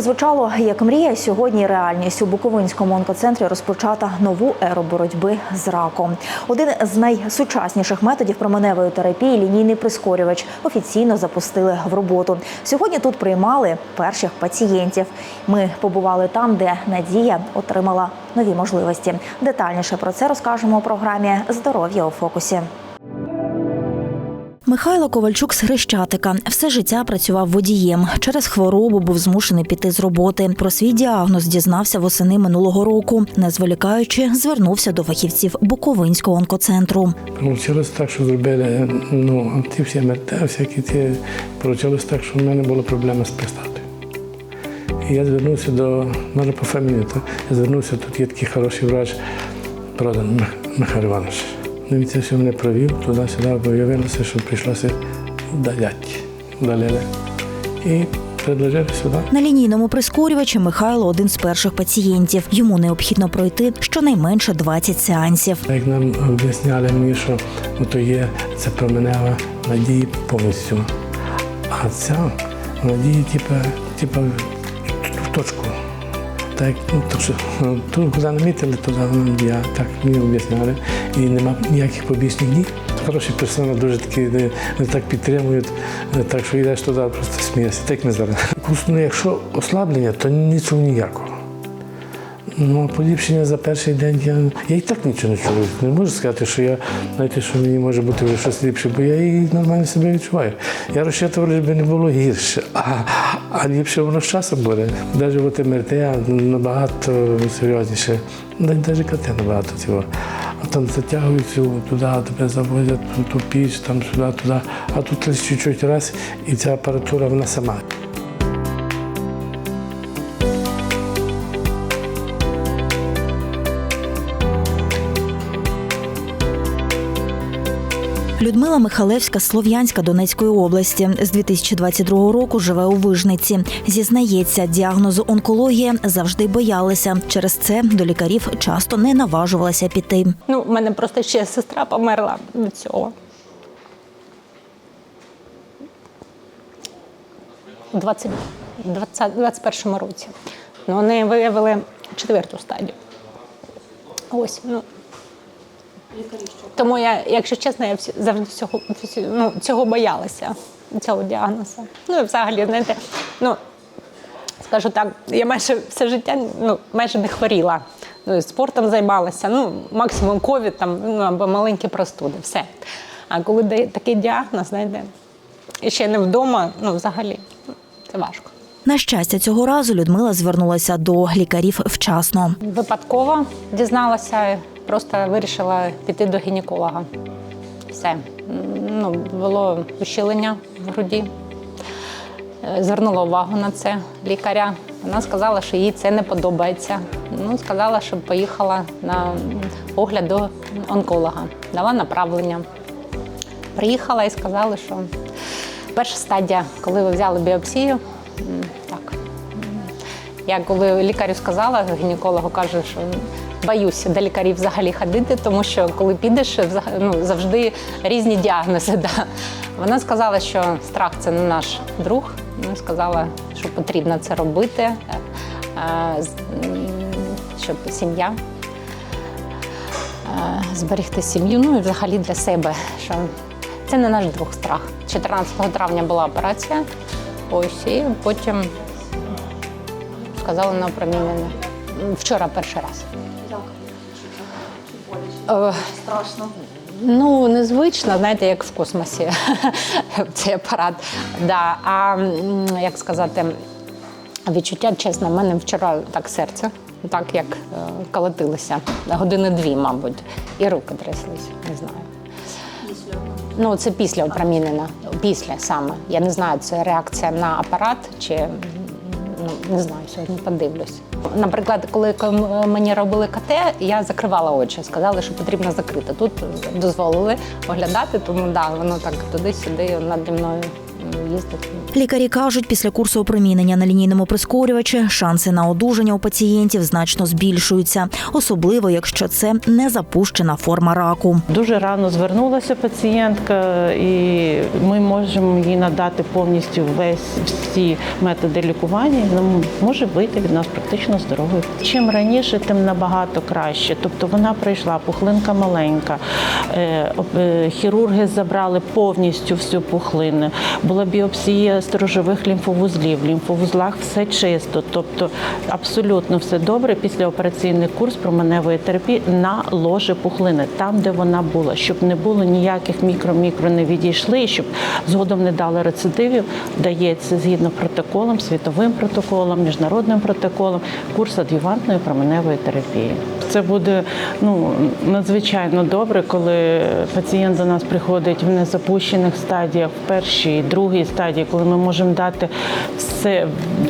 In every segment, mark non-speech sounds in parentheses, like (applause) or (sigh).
Звучало як мрія. Сьогодні реальність у Буковинському онкоцентрі розпочата нову еру боротьби з раком. Один з найсучасніших методів променевої терапії лінійний прискорювач офіційно запустили в роботу. Сьогодні тут приймали перших пацієнтів. Ми побували там, де Надія отримала нові можливості. Детальніше про це розкажемо у програмі Здоров'я у фокусі. Михайло Ковальчук з Хрещатика все життя працював водієм. Через хворобу був змушений піти з роботи. Про свій діагноз дізнався восени минулого року. Не зволікаючи, звернувся до фахівців Буковинського онкоцентру. Получилось так, що зробили ну, ті всі МРТ, всякі ті. Получилось так, що в мене була проблема з простатою. І я звернувся до, може по фамілії, я звернувся, тут є такий хороший врач, правда, Михайло Іванович. Ну, він це все мене провів, туди-сюди виявилося, що прийшлося вдаляти. Вдалили. І предложили сюди. На лінійному прискорювачі Михайло один з перших пацієнтів. Йому необхідно пройти щонайменше 20 сеансів. Як нам об'ясняли мені, що то є це променева надії повністю. А ця надії, типу, типу, в точку. Так, ну, то, що, то тут, куди намітили, туди ну, я так мені об'ясняли. І нема ніяких побічних дій. Хороші персони дуже такі не, не так підтримують, так що йдеш туди, просто смієшся. Так не зараз. Ну, якщо ослаблення, то нічого ніякого. Ну, поліпшення за перший день я, я і так нічого не чую. Не можу сказати, що я, знаєте, що мені може бути вже щось ліпше, бо я і нормально себе відчуваю. Я розчитував, щоб не було гірше, а, а ліпше воно з часом буде. Навіть от МРТ набагато серйозніше, навіть КТ набагато цього. А там затягують туди, тебе завозять ту піч, там сюди, туди. А тут лише чуть-чуть раз, і ця апаратура вона сама. Людмила Михалевська Слов'янська Донецької області з 2022 року живе у Вижниці. Зізнається, діагнозу онкологія завжди боялася. Через це до лікарів часто не наважувалася піти. Ну, в мене просто ще сестра померла від цього. У 20, 20, 21 році. Ну, вони виявили четверту стадію. Ось, ну. Тому я, якщо чесно, я всі- завжди цього, всі- ну, цього боялася, цього діагнозу. Ну і взагалі, знаєте, ну, скажу так, я майже все життя ну, майже не хворіла. Ну, спортом займалася, ну, максимум ковід там, ну, або маленькі простуди, все. А коли дає такий діагноз, знаєте, і ще не вдома, ну взагалі, це важко. На щастя, цього разу Людмила звернулася до лікарів вчасно. Випадково дізналася, просто вирішила піти до гінеколога. Все. Ну, було ущелення в груді. Е, Звернула увагу на це лікаря. Вона сказала, що їй це не подобається. Ну, сказала, щоб поїхала на огляд до онколога. Дала направлення. Приїхала і сказали, що перша стадія, коли ви взяли біопсію, так, я коли лікарю сказала, гінекологу каже, що боюся до лікарів взагалі ходити, тому що коли підеш, ну, завжди різні діагнози. (laughs) Да. Вона сказала, що страх це не наш друг. Ну, сказала, що потрібно це робити, е, щоб сім'я е, зберегти сім'ю, ну і взагалі для себе, що це не наш друг страх. 14 травня була операція, ось і потім сказали на опромінення. Вчора перший раз. Як? Страшно. Ну, незвично, знаєте, як в космосі (laughs) цей апарат. Да. А як сказати, відчуття, чесно, в мене вчора так серце, так як е, колотилося. Години дві, мабуть, і руки тряслись, не знаю. Після? Ну, це після опромінення, після саме. Я не знаю, це реакція на апарат чи не знаю, сьогодні подивлюсь. Наприклад, коли мені робили КТ, я закривала очі, сказали, що потрібно закрити. Тут дозволили оглядати, тому да, воно так туди-сюди наді мною Лікарі кажуть, після курсу опромінення на лінійному прискорювачі шанси на одужання у пацієнтів значно збільшуються, особливо якщо це не запущена форма раку. Дуже рано звернулася пацієнтка, і ми можемо їй надати повністю весь всі методи лікування. Вона може вийти від нас практично здоровою. Чим раніше, тим набагато краще. Тобто вона прийшла, пухлинка маленька. е, е, Хірурги забрали повністю всю пухлину. Була біопсія сторожових лімфовузлів. В лімфовузлах все чисто, тобто абсолютно все добре. Післяопераційний курс променевої терапії на ложі пухлини, там, де вона була, щоб не було ніяких мікро-мікро не відійшли, щоб згодом не дали рецидивів, дається згідно протоколам, світовим протоколам, міжнародним протоколам, курс адювантної променевої терапії. Це буде ну надзвичайно добре, коли пацієнт до нас приходить в незапущених стадіях, в першій, другій стадії, коли ми можемо дати все,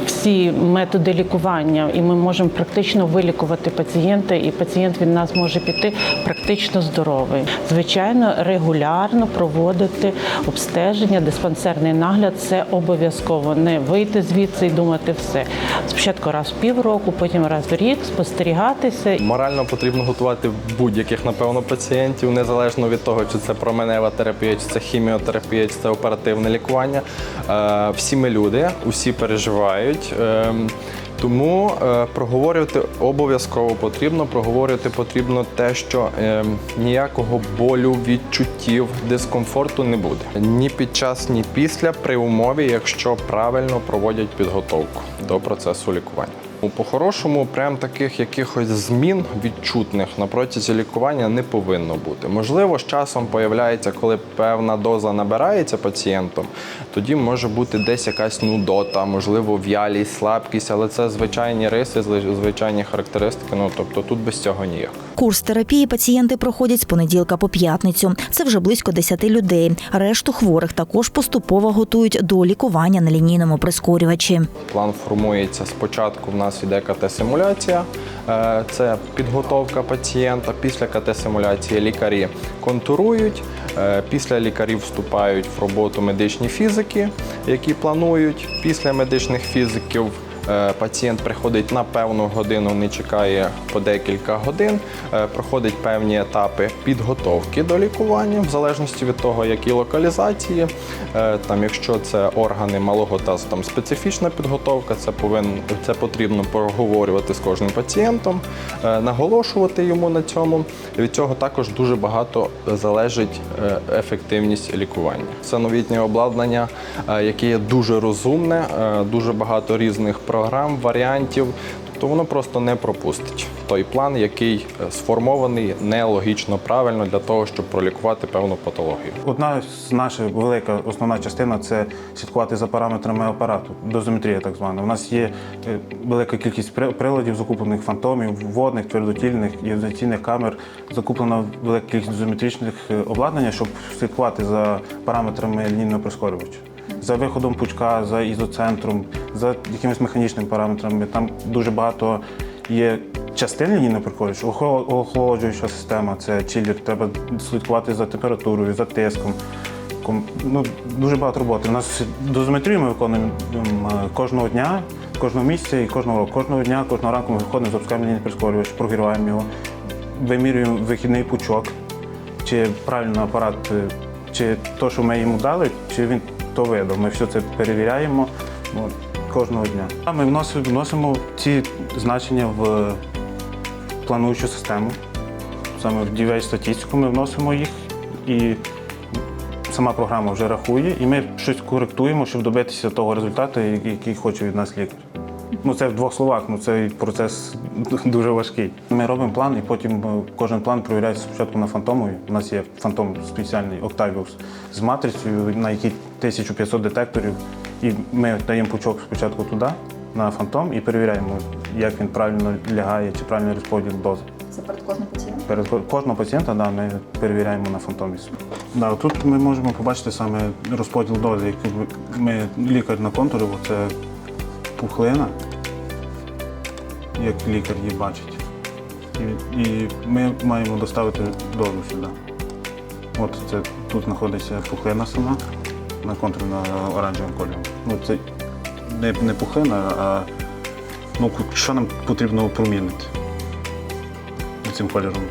всі методи лікування, і ми можемо практично вилікувати пацієнта, і пацієнт від нас може піти практично здоровий. Звичайно, регулярно проводити обстеження, диспансерний нагляд це обов'язково. Не вийти звідси і думати все. Спочатку раз в півроку, потім раз в рік спостерігатися. Морально потрібно готувати будь-яких, напевно, пацієнтів, незалежно від того, чи це променева терапія, чи це хіміотерапія, чи це оперативне лікування. Е, Всі ми люди, усі переживають. Е, Тому е, проговорювати обов'язково потрібно. Проговорювати потрібно те, що е, ніякого болю, відчуттів, дискомфорту не буде ні під час, ні після, при умові, якщо правильно проводять підготовку до процесу лікування. Ну, По-хорошому, прям таких якихось змін відчутних на протязі лікування не повинно бути. Можливо, з часом появляється, коли певна доза набирається пацієнтом, тоді може бути десь якась нудота, можливо, в'ялість, слабкість, але це звичайні риси, звичайні характеристики. Ну тобто тут без цього ніяк. Курс терапії пацієнти проходять з понеділка по п'ятницю. Це вже близько 10 людей. Решту хворих також поступово готують до лікування на лінійному прискорювачі. План формується спочатку. В нас іде КТ-симуляція, е, це підготовка пацієнта. Після КТ-симуляції лікарі контурують. Е, Після лікарів вступають в роботу медичні фізики, які планують. Після медичних фізиків пацієнт приходить на певну годину, не чекає по декілька годин, е, проходить певні етапи підготовки до лікування, в залежності від того, які локалізації. Е, Там, якщо це органи малого тазу, там специфічна підготовка, це повинен це потрібно проговорювати з кожним пацієнтом, е, наголошувати йому на цьому. Від цього також дуже багато залежить е, ефективність лікування. Це новітнє обладнання, е, яке є дуже розумне, е, дуже багато різних програм, варіантів. Тобто воно просто не пропустить той план, який е, сформований нелогічно правильно для того, щоб пролікувати певну патологію. Одна з наша велика основна частина це слідкувати за параметрами апарату, дозометрія так звана. У нас є е, велика кількість приладів, закуплених фантомів, водних, твердотільних, іонізаційних камер. Закуплена велика кількість дозометричних е, обладнання, щоб слідкувати за параметрами лінійного прискорювача. За виходом пучка, за ізоцентром, за якимись механічними параметрами. Там дуже багато є частин прикорювача, охоло- охолоджуюча система, це чилер, треба слідкувати за температурою, за тиском. Ну, дуже багато роботи. У нас дозометрію ми виконуємо кожного дня, кожного місяця і кожного року. Кожного дня, кожного ранку ми виходимо, запускаємо лінійний прискорювач, прогріваємо його, вимірюємо вихідний пучок, чи правильно апарат, е, чи то, що ми йому дали, чи він видав. Ми все це перевіряємо от, кожного дня. А ми вносимо, вносимо ці значення в плануючу систему. Саме в DVI статистику ми вносимо їх і сама програма вже рахує, і ми щось коректуємо, щоб добитися того результату, який хоче від нас лікар. Ну, це в двох словах, ну цей процес (laughs) дуже важкий. Ми робимо план, і потім е, кожен план перевіряється спочатку на фантомові. У нас є фантом спеціальний Octavius з матрицею, на якій 1500 детекторів. І ми даємо пучок спочатку туди, на фантом, і перевіряємо, як він правильно лягає, чи правильний розподіл дози. Це перед кожним пацієнтом. Перед кожного пацієнта да, ми перевіряємо на фантоміс. Да, тут ми можемо побачити саме розподіл дози. Який ми лікар на контурі, бо це пухлина, як лікар її бачить. І, і ми маємо доставити дозу сюди. От це тут знаходиться пухлина сама. На контурно оранжевим кольором. Ну, це не, не пухлина, а ну, що нам потрібно опромінити цим кольором.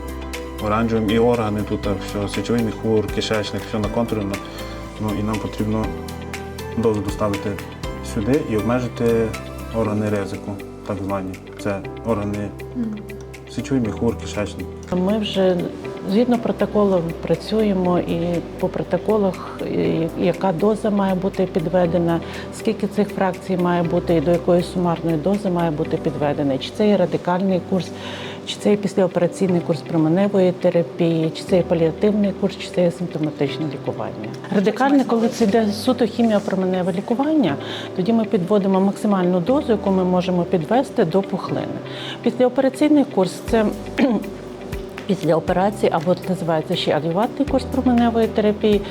Оранжевим і органи тут а, все, сечовий міхур, кишечник, все на контурно. Ну і нам потрібно дозу доставити сюди і обмежити органи ризику, так звані. Це органи сечовий міхур, кишечник. Ми вже згідно протоколу працюємо і по протоколах, яка доза має бути підведена, скільки цих фракцій має бути і до якої сумарної дози має бути підведена. Чи це є радикальний курс, чи це є післяопераційний курс променевої терапії, чи це є паліативний курс, чи це є симптоматичне лікування. Радикальне, коли це йде суто хіміопроменеве лікування, тоді ми підводимо максимальну дозу, яку ми можемо підвести до пухлини. Післяопераційний курс це після операції, або називається ще адювантний курс променевої терапії.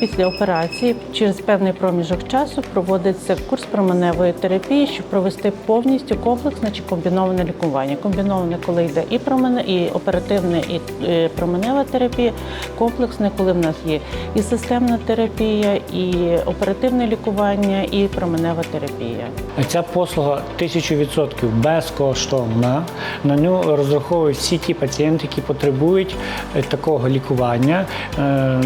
Після операції через певний проміжок часу проводиться курс променевої терапії, щоб провести повністю комплексне чи комбіноване лікування. Комбіноване, коли йде і промене, і оперативне, і е, променева терапія. Комплексне, коли в нас є і системна терапія, і оперативне лікування, і променева терапія. Ця послуга 1000% безкоштовна. На нього розраховують всі ті пацієнти, які потребують е, такого лікування. Е,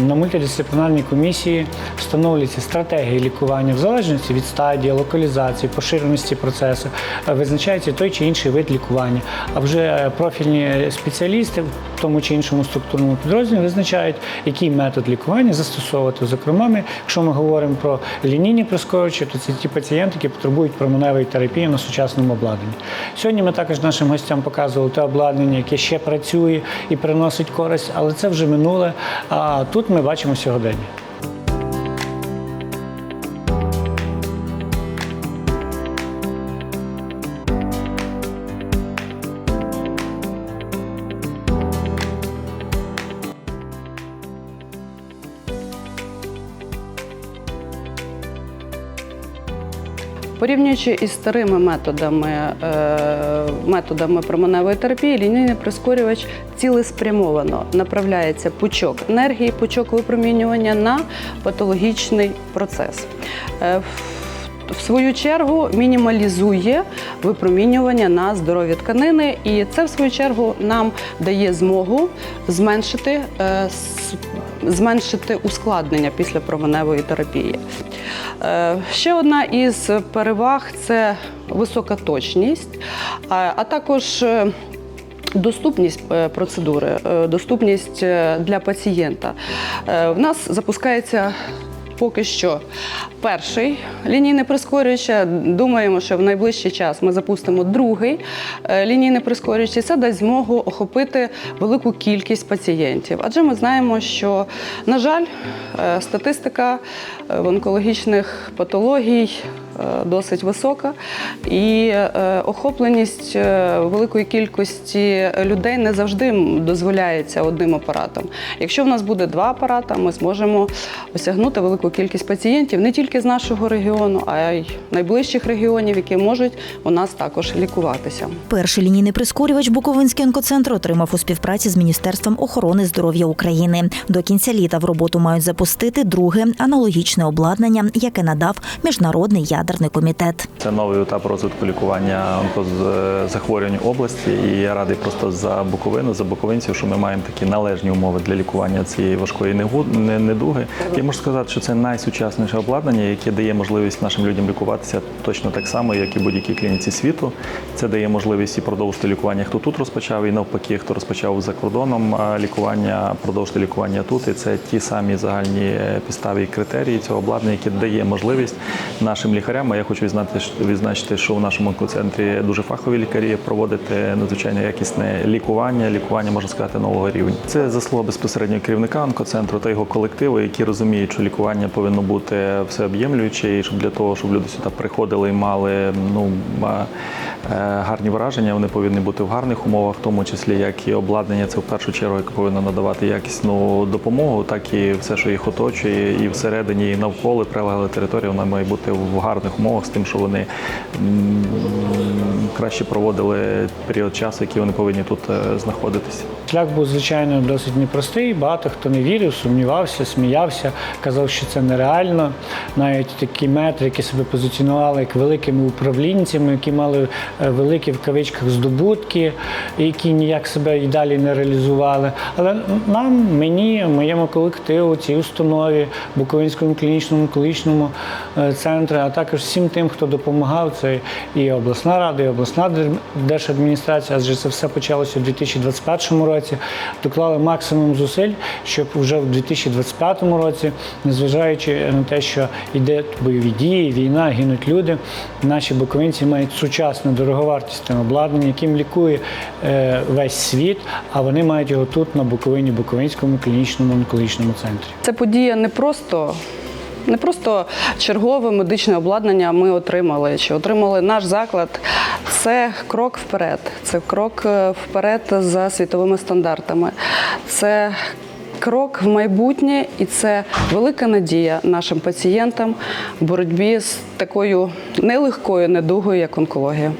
На мультидисциплінарній комісії встановлюється стратегія лікування в залежності від стадії, локалізації, поширеності процесу, е, визначається той чи інший вид лікування. А вже профільні спеціалісти в тому чи іншому структурному підрозділі визначають, який метод лікування застосовувати. Зокрема, ми, якщо ми говоримо про лінійні прискорювачі, то це ті пацієнти, які потребують променевої терапії на сучасному обладнанні. Сьогодні ми також нашим гостям показували те обладнання, яке ще працює і приносить користь, але це вже минуле. А тут ми бачимо сьогодення. Порівнюючи із старими методами, е, методами променевої терапії, лінійний прискорювач цілеспрямовано направляється пучок енергії, пучок випромінювання на патологічний процес. Е, в- свою чергу мінімалізує випромінювання на здорові тканини, і це в свою чергу нам дає змогу зменшити, е, зменшити ускладнення після променевої терапії. Е, Ще одна із переваг це висока точність, а також е, Доступність е, процедури, доступність для пацієнта. В нас запускається поки що перший лінійний прискорювач. Думаємо, що в найближчий час ми запустимо другий е, лінійний прискорювач, і це дасть змогу охопити велику кількість пацієнтів. Адже ми знаємо, що, на жаль, е, статистика е, в онкологічних патологій е, досить висока, і е, охопленість е, великої кількості людей не завжди дозволяється одним апаратом. Якщо в нас буде два апарати, ми зможемо осягнути велику кількість пацієнтів не тільки з нашого регіону, а й найближчих регіонів, які можуть у нас також лікуватися. Перший лінійний прискорювач Буковинський онкоцентр отримав у співпраці з Міністерством охорони здоров'я України. До кінця літа в роботу мають запустити друге аналогічне обладнання, яке надав міжнародний ядерний комітет. Це новий етап розвитку лікування онкозахворювань області. І я радий просто за Буковину, за буковинців, що ми маємо такі належні умови для лікування цієї важкої недуги. Я можу сказати, що це найсучасніше обладнання, яке дає можливість нашим людям лікуватися точно так само, як і будь-якій клініці світу. Це дає можливість і продовжити лікування, хто тут розпочав, і навпаки, хто розпочав за кордоном лікування, продовжити лікування тут. І це ті самі загальні е, підстави і критерії цього обладнання, яке дає можливість нашим лікарям. А я хочу відзначити, що в нашому онкоцентрі дуже фахові лікарі проводити надзвичайно якісне лікування, лікування можна сказати нового рівня. Це заслуга безпосередньо керівника онкоцентру та його колективу, які розуміють, що лікування повинно бути всеоб'ємлююче, і щоб для того, щоб люди сюди приходили і мали ну е, гарні враження, вони повинні бути в гарних умовах, в тому числі як і обладнання, це в першу чергу, яке повинно надавати якісну допомогу, так і все, що їх оточує, і всередині, і навколо прилегла територія, вона має бути в гарних умовах з тим, що вони краще проводили період часу, який вони повинні тут е, знаходитися. Шлях був, звичайно, досить непростий. Багато хто не вірив, сумнівався, сміявся, казав, що це нереально. Навіть такі метри, які себе позиціонували як великими управлінцями, які мали е, великі в кавичках здобутки, які ніяк себе і далі не реалізували. Але нам, мені, моєму колективу, цій установі, Буковинському клінічному онкологічному е, центру, а також всім тим, хто допомагав, це і обласна рада, і обласна держадміністрація, адже це все почалося у 2021 році. Доклали максимум зусиль, щоб вже в 2025 році, незважаючи на те, що йде бойові дії, війна, гинуть люди, наші буковинці мають сучасне дороговартісне обладнання, яким лікує е, весь світ, а вони мають його тут, на Буковині, Буковинському клінічному онкологічному центрі. Це подія не просто. Не просто чергове медичне обладнання ми отримали, чи отримали наш заклад. Це крок вперед. Це крок е, вперед за світовими стандартами. Це крок в майбутнє, і це велика надія нашим пацієнтам в боротьбі з такою нелегкою недугою, як онкологія.